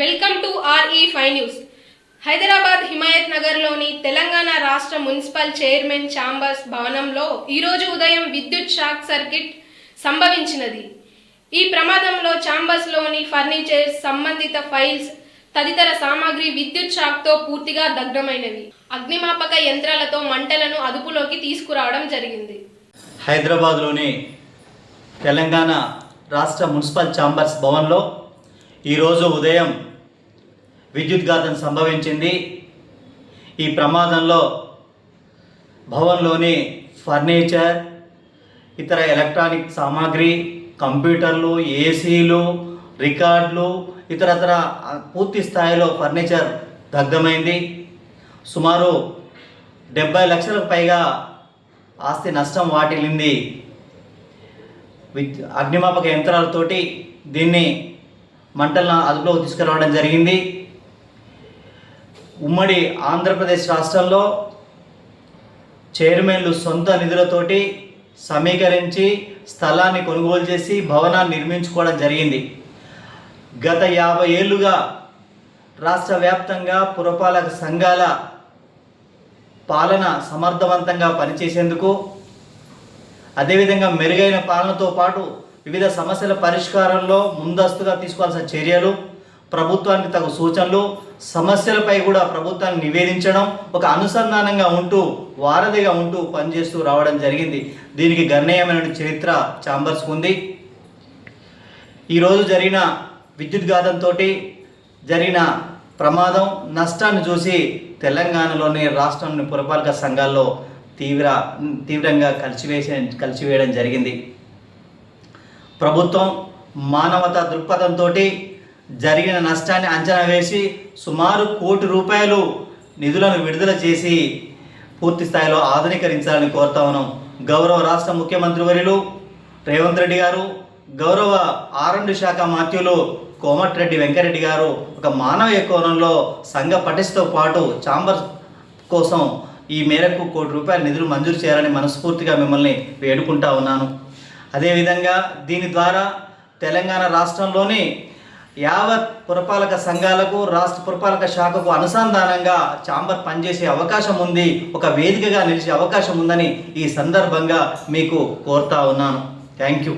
Welcome to R E five news. Hyderabad Himayat నగర్లోని తెలంగాణ రాష్ట్ర municipal chairman chambers భవనంలో ఈరోజు ఉదయం విద్యుత్ షాక్ సర్క్యూట్ సంభవించినది. ఈ ప్రమాదంలో ఛాంబర్స్లోని ఫర్నిచర్ సంబంధిత ఫైల్స్ తదితర సామాగ్రి విద్యుత్ షాక్తో పూర్తిగా దగ్ధమైనవి. అగ్నిమాపక యంత్రాలతో మంటలను అదుపులోకి తీసుకురావడం జరిగింది. హైదరాబాద్లోని తెలంగాణ రాష్ట్ర మున్సిపల్ ఛాంబర్స్ భవన్లో ఈరోజు ఉదయం విద్యుద్ఘాతం సంభవించింది. ఈ ప్రమాదంలో భవన్లోని ఫర్నిచర్ ఇతర ఎలక్ట్రానిక్ సామాగ్రి కంప్యూటర్లు ఏసీలు రికార్డులు ఇతరతర పూర్తి స్థాయిలో ఫర్నిచర్ దగ్ధమైంది. సుమారు డెబ్బై లక్షలకు పైగా ఆస్తి నష్టం వాటిల్లింది. విద్ అగ్నిమాపక యంత్రాలతోటి దీన్ని మంటలను అదుపులోకి తీసుకురావడం జరిగింది. ఉమ్మడి ఆంధ్రప్రదేశ్ రాష్ట్రంలో చైర్మన్లు సొంత నిధులతోటి సమీకరించి స్థలాన్ని కొనుగోలు చేసి భవనాన్ని నిర్మించుకోవడం జరిగింది. గత యాభై ఏళ్ళుగా రాష్ట్ర వ్యాప్తంగా పురపాలక సంఘాల పాలన సమర్థవంతంగా పనిచేసేందుకు అదేవిధంగా మెరుగైన పాలనతో పాటు వివిధ సమస్యల పరిష్కారంలో ముందస్తుగా తీసుకోవాల్సిన చర్యలు ప్రభుత్వానికి తగు సూచనలు సమస్యలపై కూడా ప్రభుత్వాన్ని నివేదించడం ఒక అనుసంధానంగా ఉంటూ వారధిగా ఉంటూ పనిచేస్తూ రావడం జరిగింది. దీనికి గణనీయమైన చరిత్ర ఛాంబర్స్కు ఉంది. ఈరోజు జరిగిన విద్యుత్ ఘాతంతో జరిగిన ప్రమాదం నష్టాన్ని చూసి తెలంగాణలోని రాష్ట్రంలోని పురపాలక సంఘాల్లో తీవ్ర తీవ్రంగా కలిసివేసే కలిసివేయడం జరిగింది. ప్రభుత్వం మానవత దృక్పథంతో జరిగిన నష్టాన్ని అంచనా వేసి సుమారు కోటి రూపాయలు నిధులను విడుదల చేసి పూర్తి స్థాయిలో ఆధునీకరించాలని కోరుతా ఉన్నాం. గౌరవ రాష్ట్ర ముఖ్యమంత్రి వర్యులు రేవంత్ రెడ్డి గారు గౌరవ ఆర్ఎండ్ శాఖ మాత్యులు కోమటిరెడ్డి వెంకరెడ్డి గారు ఒక మానవీయ కోణంలో సంఘ పటిష్టతో పాటు ఛాంబర్ కోసం ఈ మేరకు కోటి రూపాయల నిధులు మంజూరు చేయాలని మనస్ఫూర్తిగా మిమ్మల్ని వేడుకుంటా ఉన్నాను. అదేవిధంగా దీని ద్వారా తెలంగాణ రాష్ట్రంలోని యావత్ పురపాలక సంఘాలకు రాష్ట్ర పురపాలక శాఖకు అనుసంధానంగా ఛాంబర్ పనిచేసే అవకాశం ఉంది ఒక వేదికగా నిలిచే అవకాశం ఉందని ఈ సందర్భంగా మీకు కోరుతా ఉన్నాను. Thank you